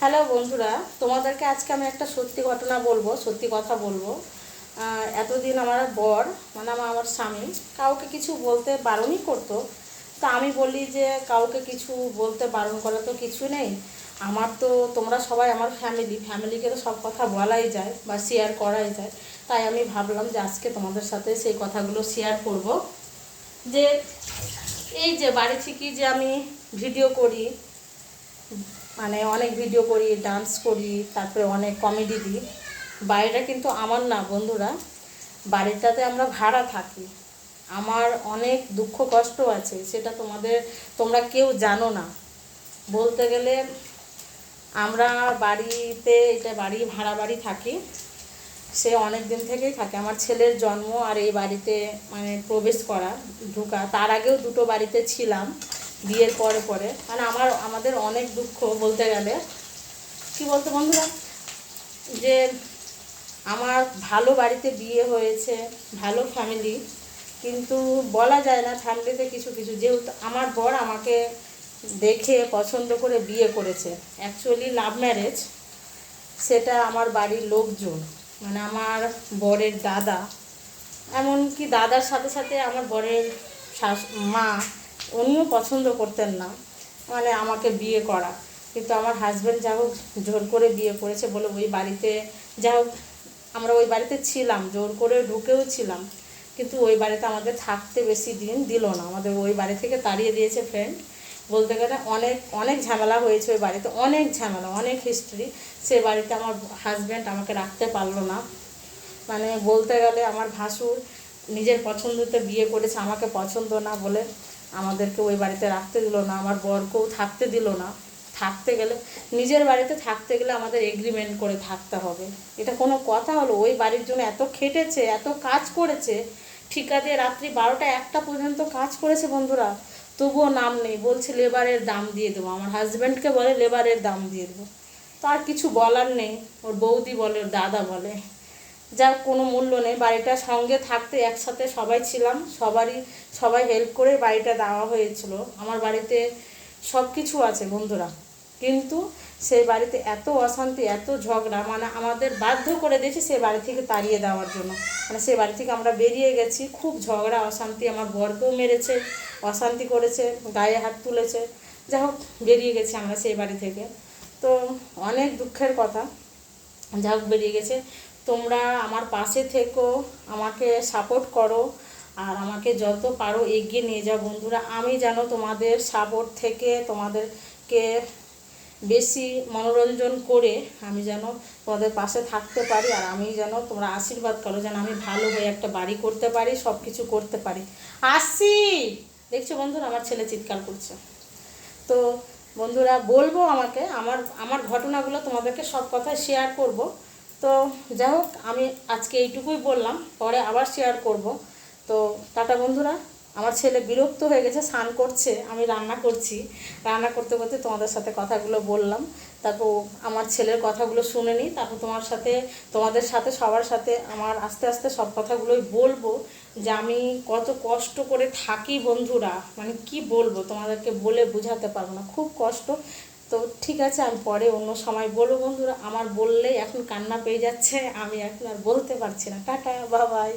Hello বন্ধুরা, তোমাদেরকে আজকে আমি একটা সত্যি ঘটনা বলব, সত্যি কথা বলব। এতদিন আমার বর মানে আমার আমার স্বামী, কাউকে কিছু বলতে বারণই করতো। তা আমি বলি যে, কাউকে কিছু বলতে বারণ করা তো কিছু নেই। আমার তো তোমরা সবাই আমার ফ্যামিলি ফ্যামিলিকে তো সব কথা বলাই যায় বা শেয়ার করাই যায়। তাই আমি ভাবলাম যে, আজকে তোমাদের সাথে সেই কথাগুলো শেয়ার করব। যে, এই যে, বাড়ি থেকে যে আমি ভিডিও করি মানে অনেক ভিডিও করি ডান্স করি, তারপরে অনেক কমেডি দিই। বাড়িটা কিন্তু আমার না, বন্ধুরা। বাড়িটাতে আমরা ভাড়া থাকি। আমার অনেক দুঃখ কষ্ট আছে, সেটা তোমাদের, তোমরা কেউ জানো না। বলতে গেলে, আমরা বাড়িতে, এটা বাড়ি, ভাড়া বাড়ি থাকি। সে অনেক দিন থেকেই থাকে। আমার ছেলের জন্ম আর এই বাড়িতে মানে প্রবেশ করা, ঢোকা। তার আগেও দুটো বাড়িতে ছিলাম। বিয়ের পরে পরে। মানে আমার, আমাদের অনেক দুঃখ বলতে গেলে। কি বলতো বন্ধুরা? যে আমার ভালো বাড়িতে বিয়ে হয়েছে, ভালো ফ্যামিলি কিন্তু বলা যায় না ফ্যামিলিতে কিছু কিছু। যেহেতু আমার বর আমাকে দেখে, পছন্দ করে বিয়ে করেছে। অ্যাকচুয়ালি লাভ ম্যারেজ সেটা আমার বাড়ির লোকজন মানে আমার বরের দাদা, এমনকি দাদার সাথে সাথে আমার বরের শাশ, মা উনিও পছন্দ করতেন না। মানে আমাকে বিয়ে করা। কিন্তু আমার হাজব্যান্ড যা হোক জোর করে বিয়ে করেছে বলে ওই বাড়িতে যা হোক, আমরা ওই বাড়িতে ছিলাম, জোর করে ঢুকেও ছিলাম। কিন্তু ওই বাড়িতে আমাদের থাকতে বেশি দিন দিল না। আমাদের ওই বাড়ি থেকে তাড়িয়ে দিয়েছে ফ্রেন্ড বলতে গেলে অনেক অনেক ঝামেলা হয়েছে ওই বাড়িতে, অনেক ঝামেলা, অনেক হিস্ট্রি সে বাড়িতে আমার হাজব্যান্ড আমাকে রাখতে পারল না। মানে বলতে গেলে আমার ভাসুর নিজের পছন্দতে বিয়ে করেছে, আমাকে পছন্দ না বলে আমাদেরকে ওই বাড়িতে রাখতে দিল না, আমার বরকেও থাকতে দিল না। থাকতে গেলে, নিজের বাড়িতে থাকতে গেলে আমাদের এগ্রিমেন্ট করে থাকতে হবে। এটা কোনো কথা হলো, ওই বাড়ির জন্য এত খেটেছে, এত কাজ করেছে। ঠিকা দিয়ে রাত্রি বারোটা একটা পর্যন্ত কাজ করেছে বন্ধুরা। তবুও নাম নেই, বলছে লেবারের দাম দিয়ে দেবো। আমার হাজব্যান্ডকে বলে লেবারের দাম দিয়ে দেবো। তার কিছু বলার নেই, ওর বৌদি বলে, ওর দাদা বলে। যার কোনো মূল্য নেই। বাড়িটা সঙ্গে থাকতে একসাথে সবাই ছিলাম। সবারই, সবাই হেল্প করে বাড়িটা দেওয়া হয়েছিল। আমার বাড়িতে সব কিছু আছে বন্ধুরা। কিন্তু সেই বাড়িতে এত অশান্তি, এত ঝগড়া মানে আমাদের বাধ্য করে দিয়েছে সেই বাড়ি থেকে তাড়িয়ে দেওয়ার জন্য। মানে সেই বাড়ি থেকে আমরা বেরিয়ে গেছি। খুব ঝগড়া, অশান্তি। আমার বরকেও মেরেছে, অশান্তি করেছে, গায়ে হাত তুলেছে। যাই হোক, বেরিয়ে গেছি আমরা সেই বাড়ি থেকে। তো অনেক দুঃখের কথা। যা হোক, বেরিয়ে গেছে। তোমরা আমার পাশে থেকো, আমাকে সাপোর্ট করো, আর আমাকে যত পারো এগিয়ে নিয়ে যাও। বন্ধুরা, আমি যেন তোমাদের সাপোর্ট থেকে তোমাদেরকে বেশি মনোরঞ্জন করে আমি যেন তোমাদের পাশে থাকতে পারি, আর আমি যেন তোমরা আশীর্বাদ করো, যেন আমি ভালো হয়ে একটা বাড়ি করতে পারি সব কিছু করতে পারি। আসি! দেখছ বন্ধুরা, আমার ছেলে চিৎকার করছে। তো বন্ধুরা, বলব আমাকে, আমার আমার ঘটনাগুলো তোমাদেরকে সব কথা শেয়ার করব। তো যাই হোক, আমি আজকে এইটুকুই বললাম, পরে আবার শেয়ার করব। তো টাটা বন্ধুরা, আমার ছেলে বিরক্ত হয়ে গেছে, স্নান করছে, আমি রান্না করছি। রান্না করতে করতে তোমাদের সাথে কথাগুলো বললাম, তারপর আমার ছেলের কথাগুলো শুনে নিই, তারপর তোমার সাথে, তোমাদের সাথে, সবার সাথে আমার আস্তে আস্তে সব কথাগুলোই বলব, যে আমি কত কষ্ট করে থাকি বন্ধুরা মানে কি বলব, তোমাদেরকে বলে বোঝাতে পারব না। খুব কষ্ট তো ঠিক আছে, আমি পরে অন্য সময় বলব বন্ধুরা। আমার বললে এখন কান্না পেয়ে যাচ্ছে, আমি এখন আর বলতে পারছি না। টাটা, বাবাই।